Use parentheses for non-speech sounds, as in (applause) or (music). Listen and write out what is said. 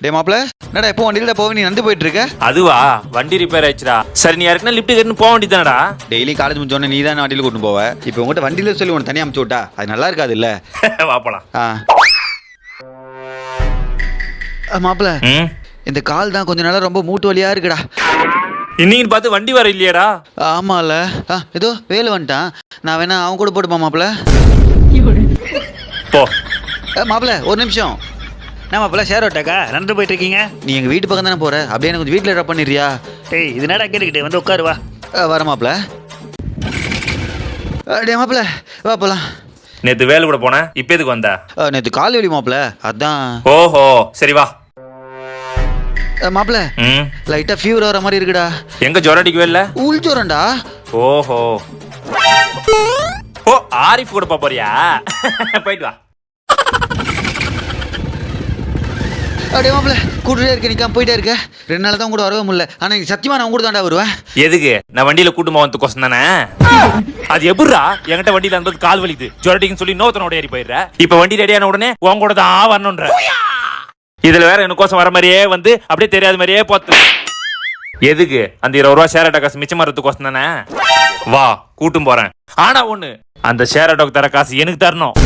டே மாப்ள என்னடா எப்போ வண்டியில போக நீ நடந்து போயிட்டு இருக்க அதுவா? வண்டி ரிப்பேர் ஆயிடுச்சுடா. சரி நீ யாருக்குன்னா லிஃப்ட் கட்டுன்னு போக வேண்டியதானடா டெய்லி காலேஜ் முடிச்சோடனே நீ தான் வண்டியில கூட்டு போவ. இப்போ உங்ககிட்ட வண்டியில சொல்லி உனக்கு தனியாக அமுச்சு விட்டா அது நல்லா இருக்காது இல்ல (laughs) வாப்பலாம் ஆ. மாப்பிள ம்? இந்த கால் தான் கொஞ்ச நாளா ரொம்ப மூட்டு வலியா இருக்குடா. இன்னைக்கு பார்த்து வண்டி வர இல்லையாடா. ஆமால. ஆ ஏதோ வேலை வந்துட்டான். நான் வேணா அவன் கூட போட்டுப்பா மாப்பிள. போ. மாப்பிள ஒரு நிமிஷம். என்ன மாப்பிள்ள ஷேர் ஓட்டாக்கா நடந்து போயிட்டு இருக்கீங்க நீ எங்க வீட்டு பக்கம் தானே போற? அப்படியே எனக்கு கொஞ்சம் வீட்டில் ட்ராப் பண்ணிடுறியா? டேய் இது என்னடா கேட்டுக்கிட்டு? வந்து உட்காரு வா. வர மாப்பிள. டே மாப்பிள வா போலாம். நேத்து வேலை கூட போனேன் இப்ப எதுக்கு வந்த? நேற்று கால் வலி மாப்பிள அதான். ஓஹோ சரி வா. மாப்பிள லைட்டா ஃபீவர் வர மாதிரி இருக்குடா. எங்க ஜொரம் அடிக்கவே இல்ல? உள்ச்சோரண்டா ஓஹோ. ஓ ஆரிஃப் கூட போறியா? போயிட்டு வா. அப்படியே மாப்பிள கூட்டுட்டே இருக்க நிக்காம போயிட்டே இருக்க. ரெண்டு நாள் தான் கூட வரவே முடியல. ஆனா எனக்கு சத்தியமா நான் கூட தாண்டா வருவேன். எதுக்கு? நான் வண்டியில கூட்டு கொசம் தானே? அது எப்படிரா என்கிட்ட வண்டியில இருந்தது கால் வலிக்குது. ஜொரட்டிங்கன்னு சொல்லி நோத்தனோட ஏறி போயிடுற. இப்ப வண்டி ரெடியான உடனே உன் கூட தான் வரணுன்ற. இதுல வேற எனக்கோசம் வர மாதிரியே வந்து அப்படியே தெரியாத மாதிரியே போத்து. எதுக்கு? அந்த இருபது ரூபா ஷேர் ஆட்டோ காசு மிச்சம் வரதுக்கோசம் தானே? வா கூட்டும் போறேன். ஆனா ஒண்ணு அந்த ஷேர் ஆட்டோக்கு தர காசு எனக்கு தரணும்.